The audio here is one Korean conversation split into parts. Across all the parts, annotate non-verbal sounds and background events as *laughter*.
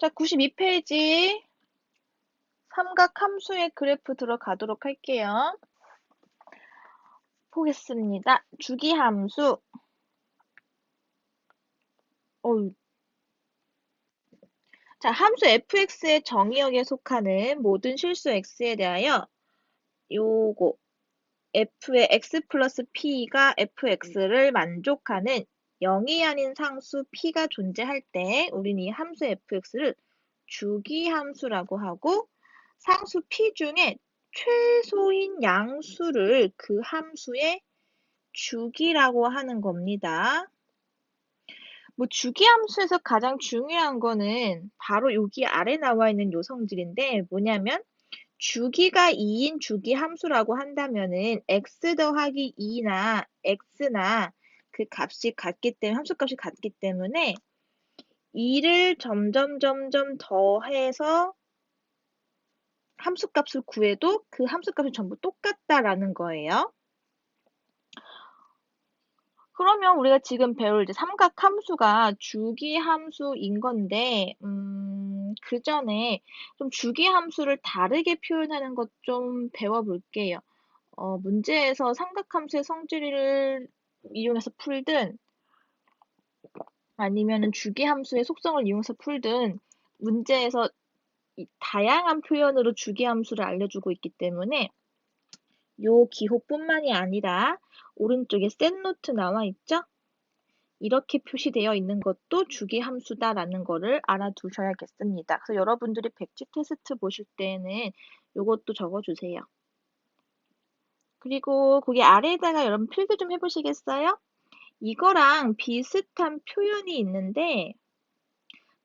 자, 92페이지 삼각 함수의 그래프 들어가도록 할게요. 보겠습니다. 주기 함수. 어유. 자, 함수 fx의 정의역에 속하는 모든 실수 x에 대하여 요거 f의 x 플러스 p가 fx를 만족하는 0이 아닌 상수 p가 존재할 때 우리는 이 함수 fx를 주기 함수라고 하고 상수 p 중에 최소인 양수를 그 함수의 주기라고 하는 겁니다. 뭐 주기 함수에서 가장 중요한 거는 바로 여기 아래 나와 있는 요 성질인데 뭐냐면 주기가 2인 주기 함수라고 한다면은 x 더하기 2나 x나 그 값이 같기 때문에 함수값이 같기 때문에 2를 점점 점점 더해서 함수값을 구해도 그 함수값이 전부 똑같다라는 거예요. 그러면 우리가 지금 배울 이제 삼각 함수가 주기 함수인 건데, 음, 그 전에 좀 주기 함수를 다르게 표현하는 것 좀 배워볼게요. 어, 문제에서 삼각함수의 성질을 이용해서 풀든, 아니면 주기 함수의 속성을 이용해서 풀든, 문제에서 다양한 표현으로 주기 함수를 알려주고 있기 때문에 요 기호뿐만이 아니라 오른쪽에 셋 노트 나와 있죠? 이렇게 표시되어 있는 것도 주기 함수다라는 거를 알아두셔야겠습니다. 그래서 여러분들이 백지 테스트 보실 때는 이것도 적어주세요. 그리고 거기 아래에다가 여러분 필기 좀 해보시겠어요? 이거랑 비슷한 표현이 있는데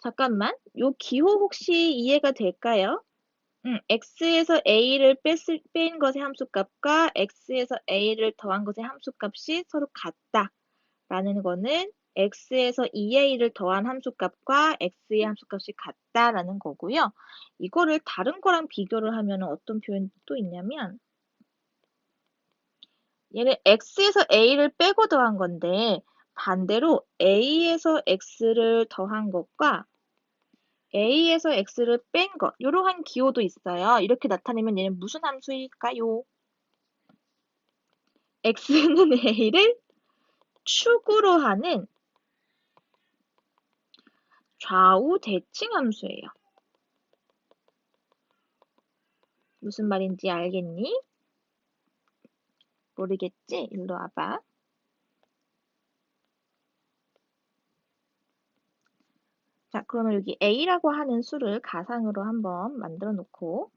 잠깐만, 요 기호 혹시 이해가 될까요? 음, x에서 a를 뺐을, 뺀 것의 함수값과 x에서 a를 더한 것의 함수값이 서로 같다. 라는 거는 x에서 2a를 더한 함수값과 x의 함수값이 같다라는 거고요. 이거를 다른 거랑 비교를 하면 어떤 표현이 또 있냐면 얘는 x에서 a를 빼고 더한 건데 반대로 a에서 x를 더한 것과 a에서 x를 뺀 것, 이러한 기호도 있어요. 이렇게 나타내면 얘는 무슨 함수일까요? x는 *laughs* a를 축으로 하는 좌우 대칭 함수예요. 무슨 말인지 알겠니? 모르겠지? 일로 와봐. 자, 그러면 여기 a라고 하는 수를 가상으로 한번 만들어 놓고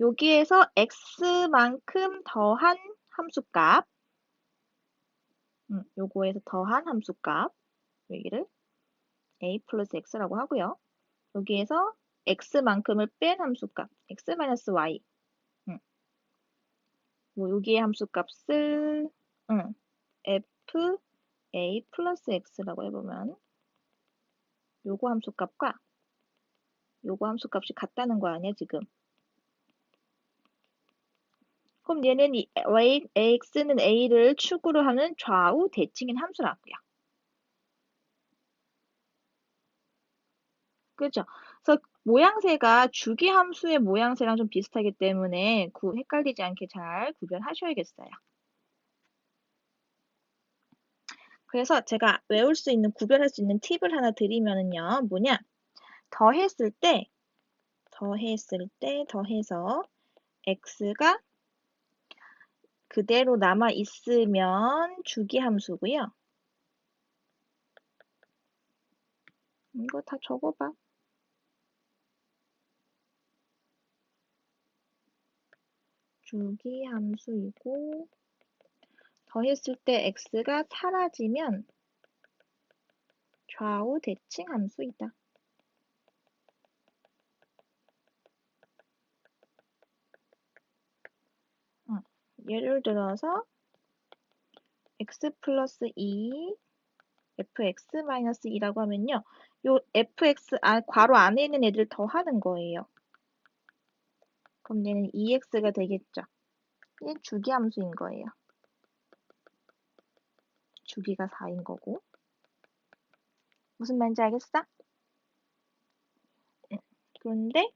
여기에서 x만큼 더한 함수값 음, 요거에서 더한 함수값 여기를 a 플러스 x라고 하고요. 여기에서 x만큼을 뺀 함수값 x-y 음. 뭐 여기의 함수 값을 음, f a 플러스 x라고 해보면 요거 함수 값과 요거 함수 값이 같다는 거 아니야, 지금. 그럼 얘는 이 x는 a를 축으로 하는 좌우 대칭인 함수라고요. 그죠? 그래서 모양새가 주기 함수의 모양새랑 좀 비슷하기 때문에 구, 헷갈리지 않게 잘 구별하셔야겠어요. 그래서 제가 외울 수 있는, 구별할 수 있는 팁을 하나 드리면은요, 뭐냐. 더했을 때, 더했을 때, 더해서 x가 그대로 남아 있으면 주기 함수고요. 이거 다 적어봐. 주기 함수이고 더했을 때 x가 사라지면 좌우 대칭 함수이다. 어, 예를 들어서 x 플러스 2 fx 마이너스 2라고 하면요. 요 fx 아, 괄호 안에 있는 애들 더하는 거예요. 그럼 얘는 2x가 되겠죠. 이 주기 함수인 거예요. 주기가 4인 거고. 무슨 말인지 알겠어? 그런데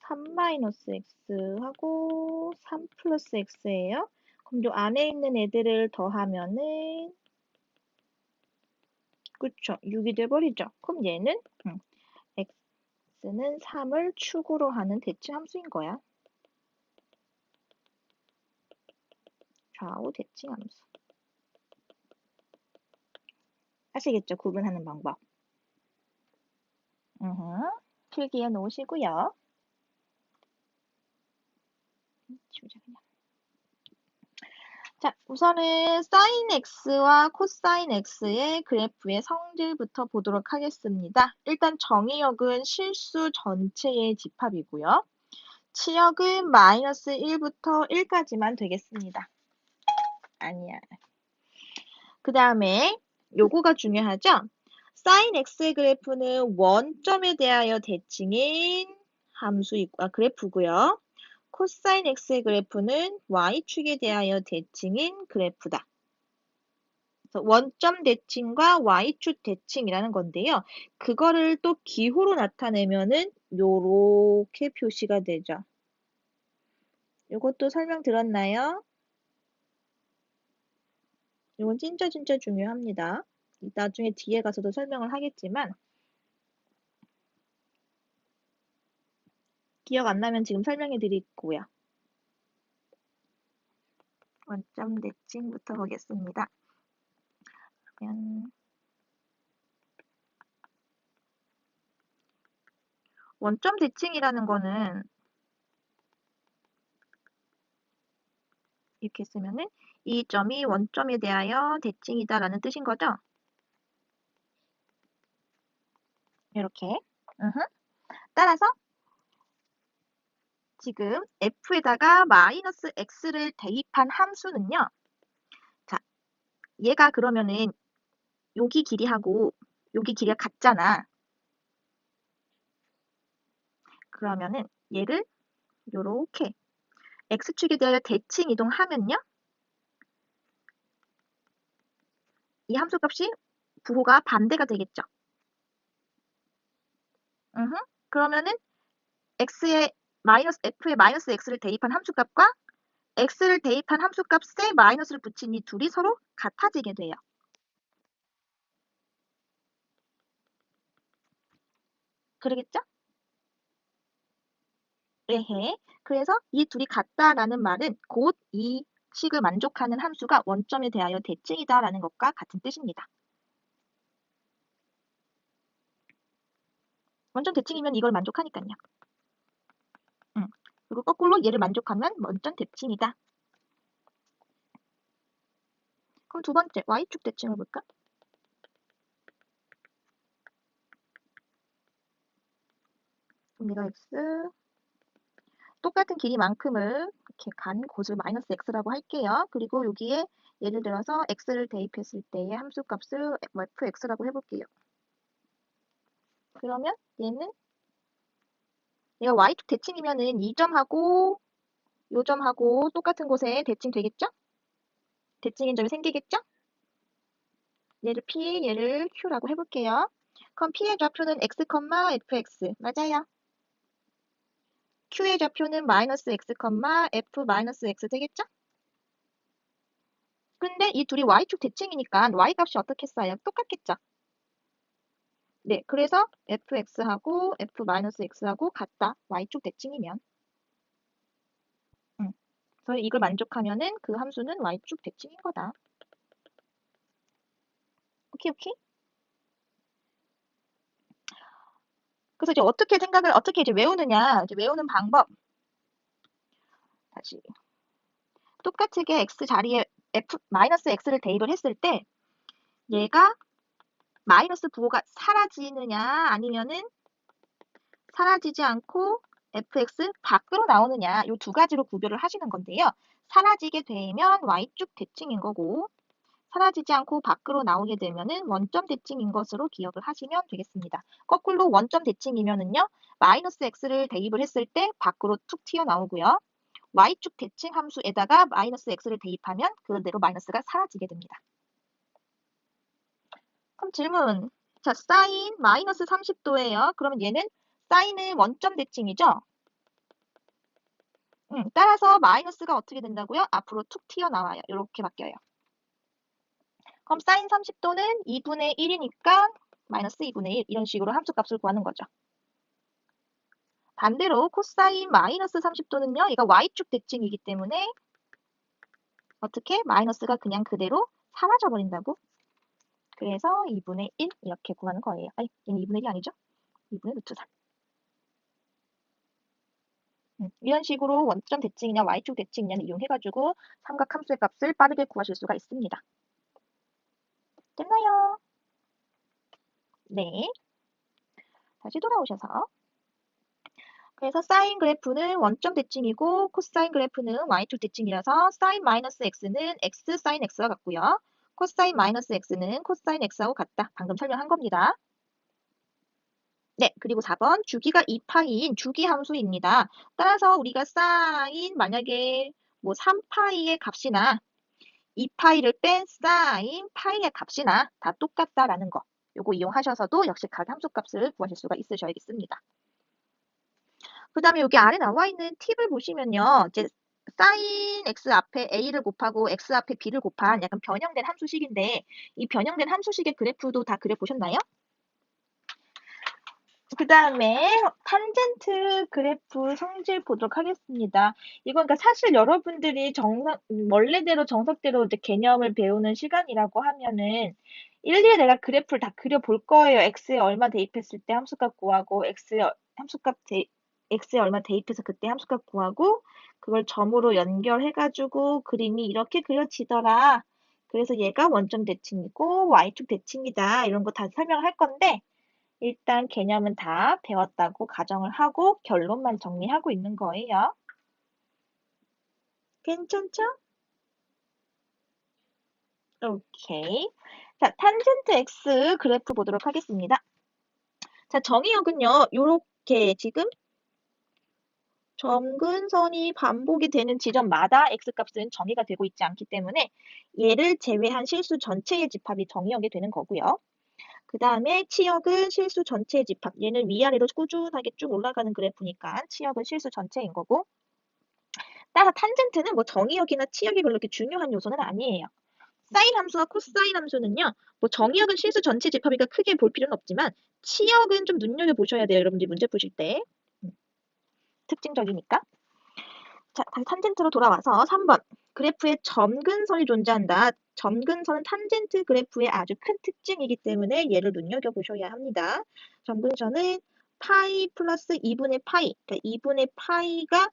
3 마이너스 x하고 3 플러스 x예요. 그럼 요 안에 있는 애들을 더하면은 그쵸 6이 돼버리죠. 그럼 얘는 음, x는 3을 축으로 하는 대칭 함수인 거야. 좌우 대칭 함수. 아시겠죠? 구분하는 방법. 으흠, 필기해 놓으시고요. 지우자 그냥. 자, 우선은 sin x와 코사인 x의 그래프의 성질부터 보도록 하겠습니다. 일단 정의역은 실수 전체의 집합이고요. 치역은 마이너스 1부터 1까지만 되겠습니다. 아니야. 그 다음에 요거가 중요하죠? sin x의 그래프는 원점에 대하여 대칭인 함수 아, 그래프고요. 코사인 x의 그래프는 y축에 대하여 대칭인 그래프다. 원점 대칭과 y축 대칭이라는 건데요. 그거를 또 기호로 나타내면은 요렇게 표시가 되죠. 요것도 설명 들었나요? 이건 진짜 진짜 중요합니다. 나중에 뒤에 가서도 설명을 하겠지만 기억 안 나면 지금 설명해 드리고요. 원점 대칭부터 보겠습니다. 그러면 원점 대칭이라는 거는 이렇게 쓰면은 이 점이 원점에 대하여 대칭이다 라는 뜻인 거죠. 이렇게. 따라서 지금 f에다가 마이너스 x를 대입한 함수는요. 자, 얘가 그러면은 여기 길이하고 여기 길이가 같잖아. 그러면은 얘를 요렇게 x축에 대하여 대칭 이동하면요. 이 함수값이 부호가 반대가 되겠죠. 으흠. 그러면은 x의 마이너스 f에 마이너스 x를 대입한 함수값과 x를 대입한 함수값에 마이너스를 붙인 이 둘이 서로 같아지게 돼요. 그러겠죠? 에헤. 그래서 이 둘이 같다라는 말은 곧 이 식을 만족하는 함수가 원점에 대하여 대칭이다라는 것과 같은 뜻입니다. 원점 대칭이면 이걸 만족하니까요. 그리고 거꾸로 얘를 만족하면 원점 대칭이다. 그럼 두 번째 y축 대칭을 볼까? 오메가 x 똑같은 길이만큼을 이렇게 간 곳을 마이너스 x라고 할게요. 그리고 여기에 예를 들어서 x를 대입했을 때의 함수값을 fx라고 해볼게요. 그러면 얘는 얘가 y축 대칭이면은 이 점하고 요 점하고 똑같은 곳에 대칭 되겠죠? 대칭인 점이 생기겠죠? 얘를 P, 얘를 Q라고 해볼게요. 그럼 P의 좌표는 x, fx 맞아요. Q의 좌표는 마이너스 x, f 마이너스 x 되겠죠? 근데 이 둘이 y축 대칭이니까 y 값이 어떻게 써요? 똑같겠죠? 네, 그래서 fx하고 f-x하고 같다. y축 대칭이면. 음. 그래서 이걸 만족하면은 그 함수는 y축 대칭인 거다. 오케이, 오케이? 그래서 이제 어떻게 생각을, 어떻게 이제 외우느냐, 이제 외우는 방법. 다시. 똑같게 x 자리에 f, 마이너스 x를 대입을 했을 때, 얘가 마이너스 부호가 사라지느냐 아니면은 사라지지 않고 fx 밖으로 나오느냐 이 두 가지로 구별을 하시는 건데요. 사라지게 되면 y축 대칭인 거고 사라지지 않고 밖으로 나오게 되면은 원점 대칭인 것으로 기억을 하시면 되겠습니다. 거꾸로 원점 대칭이면은요. 마이너스 x를 대입을 했을 때 밖으로 툭 튀어나오고요. y축 대칭 함수에다가 마이너스 x를 대입하면 그대로 마이너스가 사라지게 됩니다. 그럼 질문. 자, 사인 마이너스 30도예요. 그러면 얘는 사인은 원점 대칭이죠? 음, 따라서 마이너스가 어떻게 된다고요? 앞으로 툭 튀어나와요. 이렇게 바뀌어요. 그럼 사인 30도는 2분의 1이니까 마이너스 2분의 1 이런 식으로 함수값을 구하는 거죠. 반대로 코사인 마이너스 30도는요. 얘가 y축 대칭이기 때문에 어떻게? 마이너스가 그냥 그대로 사라져 버린다고. 그래서 2분의 1 이렇게 구하는 거예요. 아니, 얘는 2분의 1이 아니죠? 2분의 루트 3. 음, 이런 식으로 원점 대칭이나 y축 대칭이냐를 이용해가지고 삼각함수의 값을 빠르게 구하실 수가 있습니다. 됐나요? 네. 다시 돌아오셔서 그래서 사인 그래프는 원점 대칭이고 코사인 그래프는 y축 대칭이라서 사인 마이너스 x는 x 사인 x와 같고요. 코사인 마이너스 x는 코사인 x하고 같다. 방금 설명한 겁니다. 네, 그리고 4번 주기가 2파이인 주기 함수입니다. 따라서 우리가 사인 만약에 뭐 3파이의 값이나 2파이를 뺀 사인 파이의 값이나 다 똑같다라는 거. 요거 이용하셔서도 역시 각 함수 값을 구하실 수가 있으셔야겠습니다. 그 다음에 여기 아래 나와 있는 팁을 보시면요. 이제 사인 x 앞에 a를 곱하고 x 앞에 b를 곱한 약간 변형된 함수식인데 이 변형된 함수식의 그래프도 다 그려보셨나요? 그 다음에 탄젠트 그래프 성질 보도록 하겠습니다. 이건 그러니까 사실 여러분들이 정석, 원래대로 정석대로 이제 개념을 배우는 시간이라고 하면은 일일이 내가 그래프를 다 그려볼 거예요. x에 얼마 대입했을 때 함수값 구하고 x에 함수값 대, x에 얼마 대입해서 그때 함수값 구하고 그걸 점으로 연결해가지고 그림이 이렇게 그려지더라. 그래서 얘가 원점 대칭이고 y축 대칭이다. 이런 거 다 설명할 건데 일단 개념은 다 배웠다고 가정을 하고 결론만 정리하고 있는 거예요. 괜찮죠? 오케이. 자, 탄젠트 x 그래프 보도록 하겠습니다. 자, 정의역은요, 요렇게 지금 점근선이 반복이 되는 지점마다 x값은 정의가 되고 있지 않기 때문에 얘를 제외한 실수 전체의 집합이 정의역이 되는 거고요. 그 다음에 치역은 실수 전체의 집합. 얘는 위아래로 꾸준하게 쭉 올라가는 그래프니까 치역은 실수 전체인 거고. 따라 탄젠트는 뭐 정의역이나 치역이 별로 이렇게 중요한 요소는 아니에요. 사인 함수와 코사인 함수는요. 뭐 정의역은 실수 전체 집합이니까 크게 볼 필요는 없지만 치역은 좀 눈여겨보셔야 돼요. 여러분들이 문제 푸실 때. 음. 특징적이니까. 자, 다시 탄젠트로 돌아와서 3번. 그래프에 점근선이 존재한다. 점근선은 탄젠트 그래프의 아주 큰 특징이기 때문에 얘를 눈여겨보셔야 합니다. 점근선은 파이 플러스 2분의 파이, 그러니까 2분의 파이가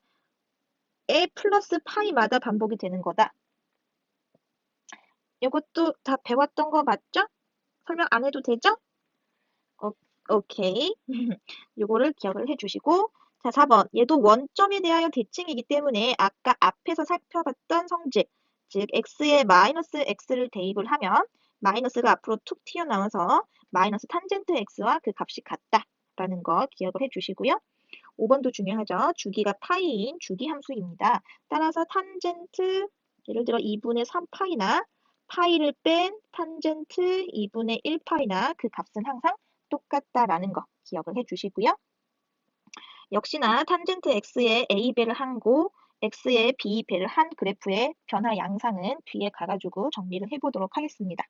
에 플러스 파이마다 반복이 되는 거다. 이것도 다 배웠던 거 맞죠? 설명 안 해도 되죠? 오, 오케이. *laughs* 이거를 기억을 해주시고 자, 4번. 얘도 원점에 대하여 대칭이기 때문에 아까 앞에서 살펴봤던 성질, 즉 x에 마이너스 x를 대입을 하면 마이너스가 앞으로 툭 튀어나와서 마이너스 탄젠트 x와 그 값이 같다라는 거 기억을 해주시고요. 5번도 중요하죠. 주기가 파이인 주기 함수입니다. 따라서 탄젠트 예를 들어 2분의 3파이나 파이를 뺀 탄젠트 2분의 1파이나 그 값은 항상 똑같다라는 거 기억을 해주시고요. 역시나 탄젠트 x에 a배를 한고 x에 b배를 한 그래프의 변화 양상은 뒤에 가가지고 정리를 해보도록 하겠습니다.